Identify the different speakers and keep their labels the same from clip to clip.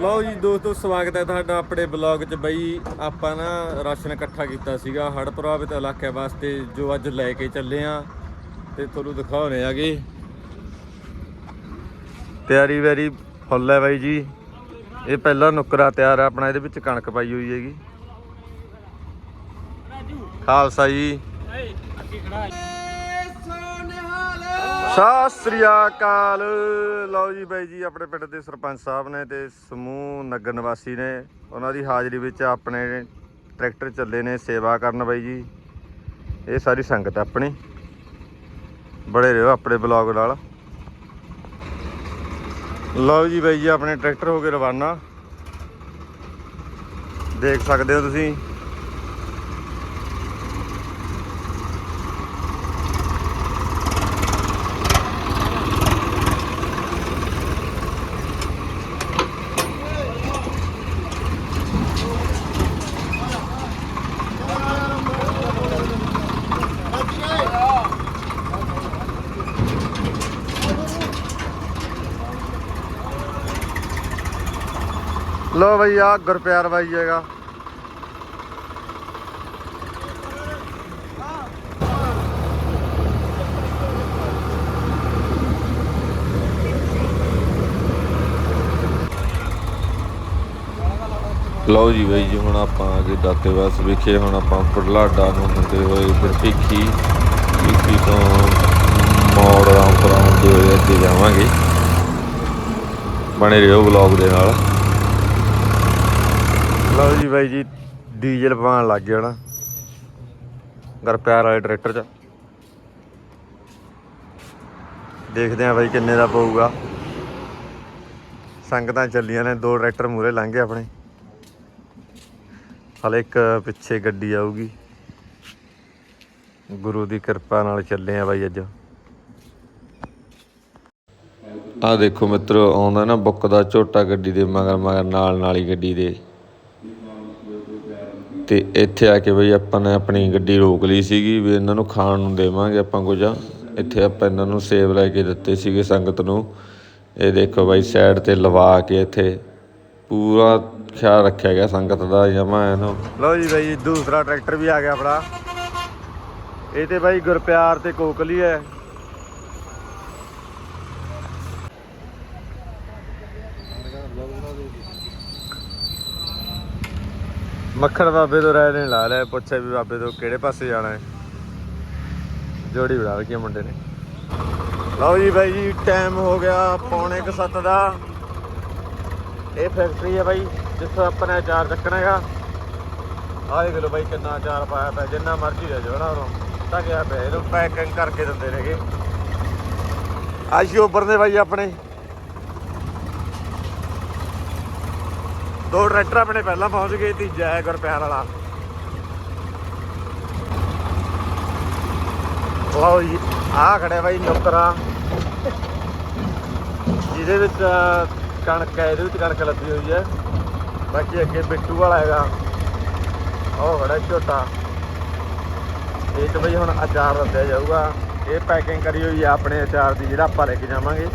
Speaker 1: ਲਓ ਜੀ ਦੋਸਤੋ, ਸਵਾਗਤ ਹੈ ਤੁਹਾਡਾ ਆਪਣੇ ਬਲੌਗ 'ਚ ਬਈ। ਆਪਾਂ ਨਾ ਰਾਸ਼ਨ ਇਕੱਠਾ ਕੀਤਾ ਸੀਗਾ ਹੜ੍ਹ ਪ੍ਰਭਾਵਿਤ ਇਲਾਕੇ ਵਾਸਤੇ, ਜੋ ਅੱਜ ਲੈ ਕੇ ਚੱਲੇ ਆ। ਤੇ ਤੁਹਾਨੂੰ ਦਿਖਾਉਣੇ ਆਗੇ ਤਿਆਰੀ ਵੈਰੀ ਫੁੱਲ ਹੈ ਬਾਈ ਜੀ। ਇਹ ਪਹਿਲਾ ਨੁਕਰਾ ਤਿਆਰ ਹੈ ਆਪਣਾ ਇਹਦੇ ਵਿੱਚ ਕਣਕ ਪਾਈ ਹੋਈ ਹੈਗੀ। ਖਾਲਸਾ ਜੀ। ਸਤਿ ਸ੍ਰੀ ਅਕਾਲ। ਲਓ ਜੀ ਬਾਈ ਜੀ, ਆਪਣੇ ਪਿੰਡ ਦੇ ਸਰਪੰਚ ਸਾਹਿਬ ਨੇ ਤੇ ਸਮੂਹ ਨਗਰ ਨਿਵਾਸੀ ਨੇ। ਉਹਨਾਂ ਦੀ ਹਾਜ਼ਰੀ ਵਿੱਚ ਆਪਣੇ ਟਰੈਕਟਰ ਚੱਲੇ ਨੇ ਸੇਵਾ ਕਰਨ ਬਾਈ ਜੀ। ਇਹ ਸਾਰੀ ਸੰਗਤ ਹੈ ਆਪਣੀ। ਬੜੇ ਰਹੋ ਆਪਣੇ ਬਲੌਗ ਨਾਲ। ਲਓ ਜੀ ਬਾਈ ਜੀ, ਆਪਣੇ ਟਰੈਕਟਰ ਹੋ ਗਏ ਰਵਾਨਾ। ਦੇਖ ਸਕਦੇ ਹੋ ਤੁਸੀਂ। ਲੋ ਬਈ ਆ ਗੁਰਪਿਆਰ ਬਾਈ ਹੈਗਾ। ਲਓ ਜੀ ਬਾਈ ਜੀ, ਹੁਣ ਆਪਾਂ ਆ ਗਏ ਦਾਤੇਵਾਸ ਵਿਖੇ, ਹੁਣ ਆਪਾਂ ਪੁਰਲਾਡਾ ਨੂੰ ਹੁੰਦੇ ਹੋਏ ਫਿਰ ਭਿੱਖੀ। ਭਿੱਖੀ ਤੋਂ ਮੋੜ ਰਾਮਪੁਰਾ ਹੁੰਦੇ ਹੋਏ, ਅੱਗੇ ਜਾਵਾਂਗੇ। ਬਣੇ ਰਹੋ ਵਲੌਗ ਦੇ ਨਾਲ। ਲਓ ਜੀ ਬਾਈ ਜੀ, ਡੀਜ਼ਲ ਪਾਉਣ ਲੱਗ ਗਿਆ ਨਾ ਗਰਪਿਆਰ ਵਾਲੇ ਟਰੈਕਟਰ 'ਚ। ਦੇਖਦੇ ਆਂ ਬਾਈ ਕਿੰਨੇ ਦਾ ਪਊਗਾ। ਸੰਗਤਾਂ ਚੱਲੀਆਂ ਨੇ, ਦੋ ਟਰੈਕਟਰ ਮੂਰੇ ਲੰਘ ਗਏ ਆਪਣੇ। ਹਲੇ ਇੱਕ ਪਿੱਛੇ ਗੱਡੀ ਆਊਗੀ। ਗੁਰੂ ਦੀ ਕਿਰਪਾ ਨਾਲ ਚੱਲੇ ਆ ਬਾਈ ਅੱਜ। ਆ ਦੇਖੋ ਮਿੱਤਰੋ, ਆਉਂਦਾ ਨਾ ਬੁੱਕ ਦਾ ਝੋਟਾ ਗੱਡੀ ਦੇ ਮਗਰ ਮਗਰ ਨਾਲ ਨਾਲ ਹੀ ਗੱਡੀ ਦੇ। ਅਤੇ ਇੱਥੇ ਆ ਕੇ ਬਈ ਆਪਾਂ ਨੇ ਆਪਣੀ ਗੱਡੀ ਰੋਕ ਲਈ ਸੀਗੀ ਵੀ ਇਹਨਾਂ ਨੂੰ ਖਾਣ ਨੂੰ ਦੇਵਾਂਗੇ ਆਪਾਂ ਕੁਝ। ਇੱਥੇ ਆਪਾਂ ਇਹਨਾਂ ਨੂੰ ਸੇਬ ਲੈ ਕੇ ਦਿੱਤੇ ਸੀਗੇ ਸੰਗਤ ਨੂੰ। ਇਹ ਦੇਖੋ ਬਾਈ ਸਾਈਡ ਤੇ ਲਵਾ ਕੇ ਇੱਥੇ ਪੂਰਾ ਖਿਆਲ ਰੱਖਿਆ ਗਿਆ ਸੰਗਤ ਦਾ ਜਮਾ ਇਹਨੂੰ। ਲਓ ਜੀ ਬਾਈ ਦੂਸਰਾ ਟਰੈਕਟਰ ਵੀ ਆ ਗਿਆ ਆਪਣਾ। ਇਹ ਤੇ ਬਾਈ ਗੁਰਪਿਆਰ ਤੇ ਕੋਕਲੀ ਹੈ। ਮੱਖਣ ਬਾਬੇ ਤੋਂ ਰਾਇ ਨੇ ਲਾ ਲਿਆ, ਪੁੱਛਿਆ ਵੀ ਬਾਬੇ ਤੋਂ ਕਿਹੜੇ ਪਾਸੇ ਜਾਣਾ ਹੈ। ਜੋੜੀ ਬਣਾ ਰੱਖੀ ਆ ਮੁੰਡੇ ਨੇ। ਲਓ ਜੀ ਬਾਈ ਜੀ ਟਾਈਮ ਹੋ ਗਿਆ ਪੌਣੇ 7 ਦਾ। ਇਹ ਫੈਕਟਰੀ ਹੈ ਬਾਈ, ਜਿੱਥੋਂ ਆਪਾਂ ਨੇ ਅਚਾਰ ਚੱਕਣਾ ਹੈਗਾ। ਆਹ ਦੇਖ ਲਓ ਬਾਈ ਕਿੰਨਾ ਅਚਾਰ ਪਾਇਆ ਪਿਆ, ਜਿੰਨਾ ਮਰਜ਼ੀ ਲੈ ਜਾਓ ਨਾ ਉਰੋਂ। ਤਾਂ ਗਿਆ ਪਿਆ, ਇਹਨੂੰ ਪੈਕਿੰਗ ਕਰਕੇ ਦਿੰਦੇ ਨੇਗੇ। ਆਸ਼ੀ ਉੱਪਰ ਦੇ ਬਾਈ ਆਪਣੇ। ਦੋ ਟਰੈਕਟਰ ਆਪਣੇ ਪਹਿਲਾਂ ਪਹੁੰਚ ਗਏ, ਤੀਜਾ ਹੈ ਗੁਰਪਿਆਰ ਵਾਲਾ। ਲਓ ਜੀ ਆ ਖੜਿਆ ਬਾਈ ਨੁਕਰਾ। ਜਿਹਦੇ ਵਿੱਚ ਕਣਕ ਹੈ, ਇਹਦੇ ਵਿੱਚ ਕਣਕ ਲੱਗੀ ਹੋਈ ਹੈ। ਬਾਕੀ ਅੱਗੇ ਬਿੱਟੂ ਵਾਲਾ ਹੈਗਾ। ਉਹ ਖੜਾ ਝੋਟਾ। ਇਹ ਤੇ ਬਈ ਹੁਣ ਅਚਾਰ ਰੱਦਿਆ ਜਾਊਗਾ। ਇਹ ਪੈਕਿੰਗ ਕਰੀ ਹੋਈ ਆ ਆਪਣੇ ਅਚਾਰ ਦੀ, ਜਿਹੜਾ ਆਪਾਂ ਲੈ ਕੇ ਜਾਵਾਂਗੇ।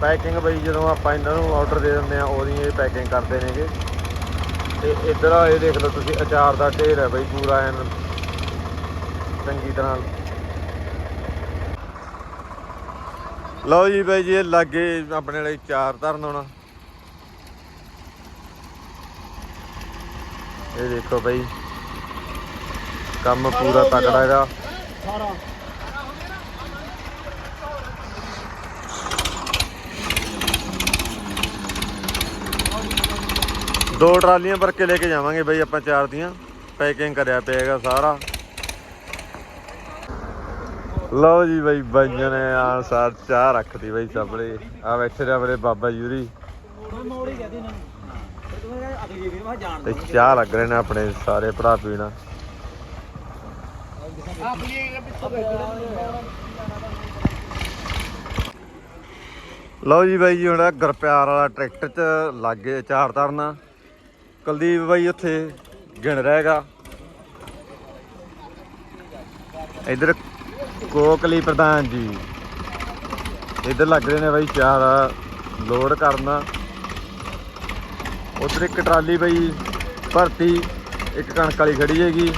Speaker 1: ਪੈਕਿੰਗ ਬਈ ਜਦੋਂ ਆਪਾਂ ਇਹਨਾਂ ਨੂੰ ਆਰਡਰ ਦੇ ਦਿੰਦੇ ਆ ਉਹਦੀ ਇਹ ਪੈਕਿੰਗ ਕਰਦੇ ਨੇਗੇ। ਤੇ ਇੱਧਰ ਆ, ਇਹ ਦੇਖ ਲਓ ਤੁਸੀਂ, ਅਚਾਰ ਦਾ ਢੇਰ ਹੈ ਬਈ, ਪੂਰਾ ਐਨ ਚੰਗੀ ਤਰ੍ਹਾਂ। ਲਓ ਜੀ ਬਾਈ ਜੀ, ਇਹ ਲਾਗੇ ਆਪਣੇ ਲਈ ਚਾਰ ਧਰਨ ਹੋਣਾ। ਇਹ ਦੇਖੋ ਬਾਈ, ਕੰਮ ਪੂਰਾ ਤਕੜਾ ਹੈਗਾ। ਦੋ ਟਰਾਲੀਆਂ ਭਰ ਕੇ ਲੈ ਕੇ ਜਾਵਾਂਗੇ ਬਾਈ ਆਪਾਂ ਚਾਰ ਦੀਆਂ। ਪੈਕਿੰਗ ਕਰਿਆ ਪਿਆ ਸਾਰਾ। ਲਓ ਜੀ ਬਾਈ, ਬਾਈਆਂ ਨੇ ਆ ਸਾਰ ਚਾਹ ਰੱਖਦੀ ਬਾਈ ਸਾਹਮਣੇ ਆ ਬੈਠੇ ਨੇ ਆਪਣੇ ਬਾਬਾ ਯੂਰੀ। ਤੇ ਚਾਹ ਲੱਗ ਰਹੇ ਨੇ ਆਪਣੇ ਸਾਰੇ ਭਰਾ ਪੀਣਾ। ਲਓ ਜੀ ਬਾਈ ਜੀ, ਹੁਣ ਗੁਰਪਿਆਰ ਵਾਲਾ ਟਰੈਕਟਰ 'ਚ ਲੱਗ ਚਾਰ ਤਰਨਾ। ਕੁਲਦੀਪ ਬਾਈ ਉੱਥੇ ਗਿਣ ਰਹੇਗਾ ਇਧਰ ਕੋਕਲੀ ਪ੍ਰਧਾਨ ਜੀ। ਇੱਧਰ ਲੱਗ ਰਹੇ ਨੇ ਬਾਈ ਚਾਰ ਲੋਡ ਕਰਨਾ। ਉਧਰ ਇੱਕ ਟਰਾਲੀ ਬਈ ਭਰਤੀ, ਇੱਕ ਕਣਕ ਵਾਲੀ ਖੜੀ ਹੈਗੀ।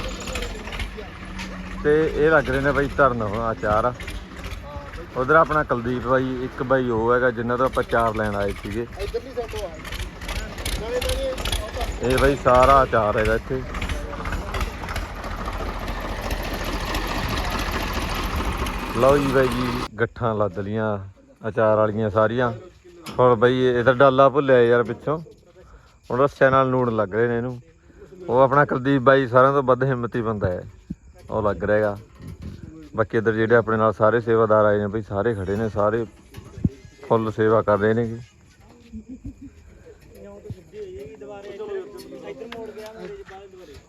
Speaker 1: ਤੇ ਇਹ ਲੱਗ ਰਹੇ ਨੇ ਬਈ ਧਰਨ ਆ ਚਾਰ। ਉਧਰ ਆਪਣਾ ਕੁਲਦੀਪ ਬਾਈ, ਇੱਕ ਬਾਈ ਉਹ ਹੈਗਾ ਜਿੰਨਾਂ ਤੋਂ ਆਪਾਂ ਚਾਰ ਲੈਣ ਆਏ ਸੀਗੇ।
Speaker 2: ਇਧਰਲੀ ਸਾਈਡ ਤੋਂ ਆ ਨਾਲੇ ਨਾਲੇ
Speaker 1: ਇਹ ਬਈ ਸਾਰਾ ਅਚਾਰ ਹੈਗਾ ਇੱਥੇ। ਲਓ ਜੀ ਬਾਈ ਜੀ, ਗੱਠਾਂ ਲੱਦ ਲੀਆਂ, ਅਚਾਰ ਵਾਲੀਆਂ ਸਾਰੀਆਂ। ਹੁਣ ਬਈ ਇਹ ਤਾਂ ਡਾਲਾ ਭੁੱਲਿਆ ਯਾਰ ਪਿੱਛੋਂ। ਹੁਣ ਰੱਸਿਆਂ ਨਾਲ ਨੂਣ ਲੱਗ ਰਹੇ ਨੇ ਇਹਨੂੰ। ਉਹ ਆਪਣਾ ਕੁਲਦੀਪ ਬਾਈ ਸਾਰਿਆਂ ਤੋਂ ਵੱਧ ਹਿੰਮਤੀ ਬੰਦਾ ਹੈ। ਉਹ ਲੱਗ ਰਿਹਾਗਾ ਬਾਕੀ ਇੱਧਰ ਜਿਹੜੇ ਆਪਣੇ ਨਾਲ ਸਾਰੇ ਸੇਵਾਦਾਰ ਆਏ ਨੇ, ਬਈ ਸਾਰੇ ਖੜੇ ਨੇ, ਸਾਰੇ ਫੁੱਲ ਸੇਵਾ ਕਰ ਰਹੇ ਨੇਗੇ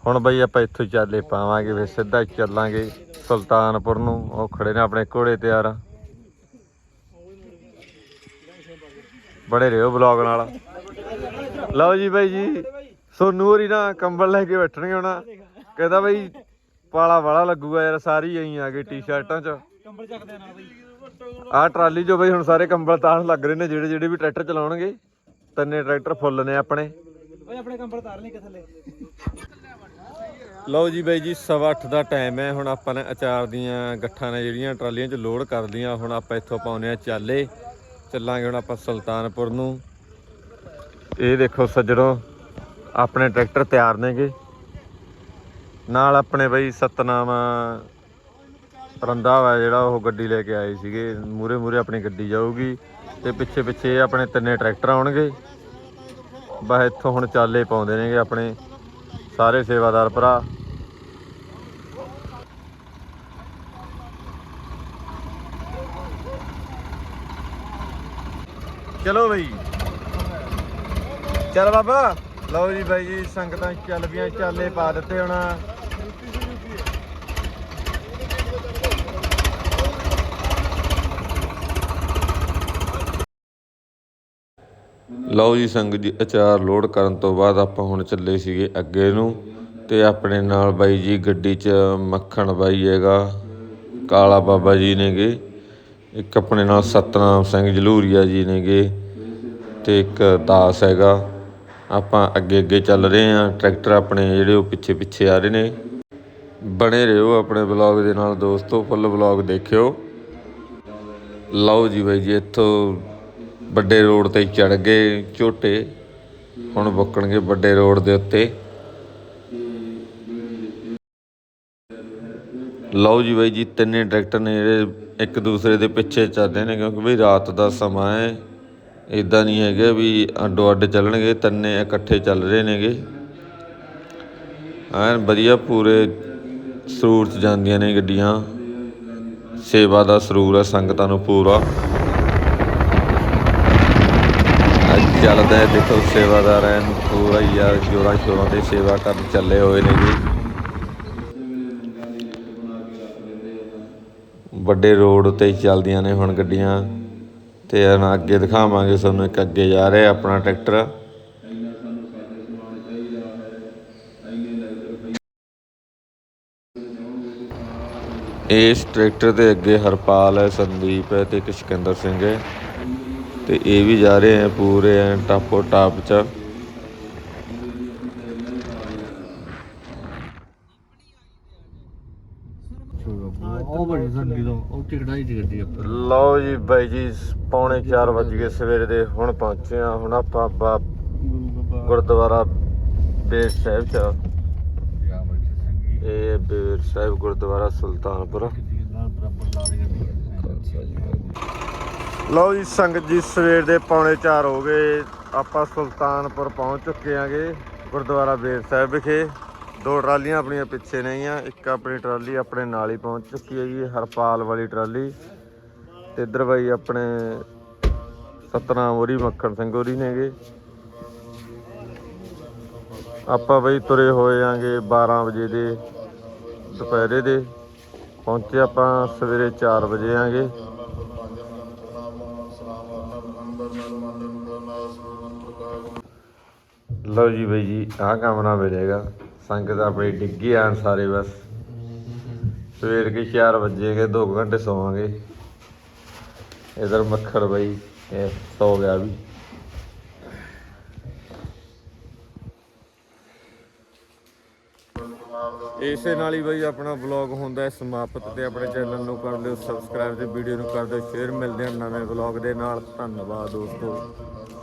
Speaker 1: ਹੁਣ ਬਈ ਆਪਾਂ ਇੱਥੋਂ ਚੱਲੇ ਪਾਵਾਂਗੇ, ਫਿਰ ਸਿੱਧਾ ਚੱਲਾਂਗੇ ਸੁਲਤਾਨਪੁਰ ਨੂੰ। ਉਹ ਖੜੇ ਨੇ ਆਪਣੇ ਘੋੜੇ ਤਿਆਰ ਆ ਬੜੇ ਰਿਓ ਬਲੌਗ ਨਾਲ। ਲਓ ਜੀ ਬਾਈ ਜੀ, ਸੋਨੂ ਹੋਰੀ ਨਾ ਕੰਬਲ ਲੈ ਕੇ ਬੈਠਣਗੇ ਹੁਣ। ਕਹਿੰਦਾ ਬਈ ਪਾਲਾ ਵਾਲਾ ਲੱਗੂਗਾ ਯਾਰ, ਸਾਰੀ ਐਂ ਆ ਗਏ ਟੀ-ਸ਼ਰਟਾਂ 'ਚ।
Speaker 2: ਕੰਬਲ ਚੱਕਦੇ ਨਾਲ ਬਈ
Speaker 1: ਆਹ ਟਰਾਲੀ 'ਚੋਂ ਬਈ ਹੁਣ ਸਾਰੇ ਕੰਬਲ ਤਾਣ ਲੱਗ ਰਹੇ ਨੇ ਜਿਹੜੇ ਜਿਹੜੇ ਵੀ ਟਰੈਕਟਰ ਚਲਾਉਣਗੇ। ਤਿੰਨੇ ਟਰੈਕਟਰ ਫੁੱਲ ਨੇ ਆਪਣੇ।
Speaker 2: ਓਏ ਆਪਣੇ ਕੰਬਲ ਤਾਰ ਲਈ ਕਿ ਥੱਲੇ।
Speaker 1: ਲਓ ਜੀ ਬਾਈ ਜੀ ਸਵਾ ਅੱਠ ਦਾ ਟਾਈਮ ਹੈ। ਹੁਣ ਆਪਾਂ ਨੇ ਅਚਾਰ ਦੀਆਂ ਗੱਠਾਂ ਨੇ ਜਿਹੜੀਆਂ ਟਰਾਲੀਆਂ 'ਚ ਲੋਡ ਕਰ ਲੀਆਂ। ਹੁਣ ਆਪਾਂ ਇੱਥੋਂ ਪਾਉਨੇ ਆ ਚਾਲੇ। ਚੱਲਾਂਗੇ ਹੁਣ ਆਪਾਂ ਸੁਲਤਾਨਪੁਰ ਨੂੰ। ਇਹ ਦੇਖੋ ਸੱਜਣੋ ਆਪਣੇ ਟਰੈਕਟਰ ਤਿਆਰ ਨੇਗੇ। ਨਾਲ ਆਪਣੇ ਬਈ ਸਤਨਾਮ ਰੰਦਾ ਜਿਹੜਾ ਉਹ ਗੱਡੀ ਲੈ ਕੇ ਆਏ ਸੀਗੇ। ਮੂਰੇ ਮੂਰੇ ਆਪਣੀ ਗੱਡੀ ਜਾਊਗੀ। ਤੇ ਪਿੱਛੇ ਪਿੱਛੇ ਆਪਣੇ ਤਿੰਨੇ ਟਰੈਕਟਰ ਆਉਣਗੇ। ਬਸ ਇੱਥੋਂ ਹੁਣ ਚਾਲੇ ਪਾਉਂਦੇ ਨੇਗੇ ਆਪਣੇ ਸਾਰੇ ਸੇਵਾਦਾਰ ਭਰਾ। ਚਲੋ ਬਈ। ਚੱਲ ਬਾਬਾ। ਲਓ ਜੀ ਬਾਈ ਜੀ, ਸੰਗਤਾਂ ਚੱਲ ਪਈਆਂ, ਚਾਲੇ ਪਾ ਦਿੱਤੇ ਹੁਣ। ਲਓ ਜੀ ਸੰਗਤ ਜੀ, ਅਚਾਰ ਲੋਡ ਕਰਨ ਤੋਂ ਬਾਅਦ ਆਪਾਂ ਹੁਣ ਚੱਲੇ ਸੀਗੇ ਅੱਗੇ ਨੂੰ ਤੇ ਆਪਣੇ ਨਾਲ ਬਾਈ ਜੀ ਗੱਡੀ 'ਚ ਮੱਖਣ ਬਾਈ ਹੈਗਾ, ਕਾਲਾ ਬਾਬਾ ਜੀ ਨੇਗੇ। ਇੱਕ ਆਪਣੇ ਨਾਲ ਸਤਨਾਮ ਸਿੰਘ ਜਲੂਰੀਆ ਜੀ ਨੇਗੇ ਤੇ ਇੱਕ ਦਾਸ ਹੈਗਾ। ਆਪਾਂ ਅੱਗੇ ਅੱਗੇ ਚੱਲ ਰਹੇ ਆਂ ਟਰੈਕਟਰ ਆਪਣੇ ਜਿਹੜੇ ਉਹ ਪਿੱਛੇ ਪਿੱਛੇ ਆ ਰਹੇ ਨੇ। ਬਣੇ ਰਹੋ ਆਪਣੇ ਬਲੌਗ ਦੇ ਨਾਲ ਦੋਸਤੋ, ਫੁੱਲ ਬਲੌਗ ਦੇਖਿਓ। ਲਓ ਜੀ ਬਾਈ ਜੀ, ਇੱਥੋਂ ਵੱਡੇ ਰੋਡ ਤੇ ਚੜ ਗਏ ਝੋਟੇ, ਹੁਣ ਬੁੱਕਣਗੇ ਵੱਡੇ ਰੋਡ ਦੇ ਉੱਤੇ। ਲਓ ਜੀ ਬਾਈ ਜੀ, ਤਿੰਨੇ ਟਰੈਕਟਰ ਨੇ ਜਿਹੜੇ ਇੱਕ ਦੂਸਰੇ ਦੇ ਪਿੱਛੇ ਚੱਲਦੇ ਨੇ, ਕਿਉਂਕਿ ਵੀ ਰਾਤ ਦਾ ਸਮਾਂ ਹੈ। ਇਦਾਂ ਨਹੀਂ ਹੈਗਾ ਵੀ ਅੱਡੋ ਅੱਡ ਚੱਲਣਗੇ, ਤਿੰਨੇ ਇਕੱਠੇ ਚੱਲ ਰਹੇ ਨੇਗੇ। ਐਨ ਵਧੀਆ ਪੂਰੇ ਸਰੂਰ ਚ ਜਾਂਦੀਆਂ ਨੇ ਗੱਡੀਆਂ। ਸੇਵਾ ਦਾ ਸਰੂਰ ਹੈ, ਸੰਗਤਾਂ ਨੂੰ ਪੂਰਾ ਅੱਜ ਚੱਲਦਾ ਹੈ। ਦੇਖੋ, ਸੇਵਾਦਾਰ ਐਨ ਪੂਰਾ ਹੀ ਆ ਸ਼ੋਰਾਂ ਤੇ ਸੇਵਾ ਕਰਨ ਚੱਲੇ ਹੋਏ ਨੇ ਜੀ। ਵੱਡੇ ਰੋਡ ਤੇ ਹੀ ਚੱਲਦੀਆਂ ਨੇ ਹੁਣ ਗੱਡੀਆਂ। ਤੇ ਹੁਣ ਅੱਗੇ ਦਿਖਾਵਾਂਗੇ ਤੁਹਾਨੂੰ ਇੱਕ ਅੱਗੇ ਜਾ ਰਿਹਾ ਆਪਣਾ ਟਰੈਕਟਰ। ਇਸ ਟਰੈਕਟਰ ਦੇ ਅੱਗੇ ਹਰਪਾਲ ਹੈ, ਸੰਦੀਪ ਹੈ ਤੇ ਇੱਕ ਸਿਕੰਦਰ ਸਿੰਘ ਹੈ। ਤੇ ਇਹ ਵੀ ਜਾ ਰਹੇ ਆ ਪੂਰੇ ਐ ਟਾਪੋ ਟਾਪ ਚ। ਲਓ ਜੀ ਬਾਈ ਜੀ, ਪੌਣੇ 4 ਵਜ ਗਏ ਸਵੇਰੇ ਦੇ, ਹੁਣ ਪਹੁੰਚੇ ਆ ਹੁਣ ਆਪਾਂ ਬਾ-
Speaker 2: ਬਾਬਾ
Speaker 1: ਗੁਰਦੁਆਰਾ ਬੇਰ ਸਾਹਿਬ ਚ। ਇਹ ਬੇਰ ਸਾਹਿਬ ਗੁਰਦੁਆਰਾ ਸੁਲਤਾਨਪੁਰ।
Speaker 2: ਕਿਤੇ ਨਾਲ
Speaker 1: ਲਓ ਜੀ, ਸੰਗਤ ਜੀ, ਸਵੇਰ ਦੇ ਪੌਣੇ 4 ਹੋ ਗਏ। ਆਪਾਂ ਸੁਲਤਾਨਪੁਰ ਪਹੁੰਚ ਚੁੱਕੇ ਆਂਗੇ ਗੁਰਦੁਆਰਾ ਬੇਰ ਸਾਹਿਬ ਵਿਖੇ। ਦੋ ਟਰਾਲੀਆਂ ਆਪਣੀਆਂ ਪਿੱਛੇ ਨੇਗੀਆਂ, ਇੱਕ ਆਪਣੀ ਟਰਾਲੀ ਆਪਣੇ ਨਾਲ ਹੀ ਪਹੁੰਚ ਚੁੱਕੀ ਹੈ ਜੀ ਹਰਪਾਲ ਵਾਲੀ ਟਰਾਲੀ। ਤੇ ਇੱਧਰ ਬਾਈ ਆਪਣੇ ਸਤਨਾਮ ਹੋਰੀ, ਮੱਖਣ ਸਿੰਘ ਹੋਰੀ ਨੇਗੇ। ਆਪਾਂ ਬਈ ਤੁਰੇ ਹੋਏ ਆਂਗੇ 12 ਵਜੇ ਦੇ, ਦੁਪਹਿਰੇ ਦੇ। ਪਹੁੰਚੇ ਆਪਾਂ ਸਵੇਰੇ 4 ਵਜੇ ਆਂਗੇ। ਲਓ ਜੀ ਬਈ ਜੀ, ਆਹ ਕਮਰਾ ਮਿਲੇਗਾ। ਸੰਗਤ ਆਪਣੀ ਡਿੱਗੀ ਆਣ ਸਾਰੇ ਬਸ। ਸਵੇਰ ਕੇ 4 ਵਜੇਗੇ 2 ਘੰਟੇ ਸੋਵਾਂਗੇ। ਇਧਰ ਮੱਖਰ ਬਈ, ਇਹ ਸੌ ਗਿਆ ਵੀ। ਇਸੇ ਨਾਲ ਹੀ ਬਈ ਆਪਣਾ ਵਲੌਗ ਹੁੰਦਾ ਹੈ ਸਮਾਪਤ ਤੇ। ਆਪਣੇ ਚੈਨਲ ਨੂੰ ਕਰ ਲਿਓ ਸਬਸਕ੍ਰਾਈਬ ਤੇ ਵੀਡੀਓ ਨੂੰ ਕਰ ਦਿਓ। ਸ਼ੇਅਰ ਮਿਲਦੇ ਹਾਂ ਨਵੇਂ ਵਲੌਗ ਦੇ ਨਾਲ। ਧੰਨਵਾਦ ਦੋਸਤੋ।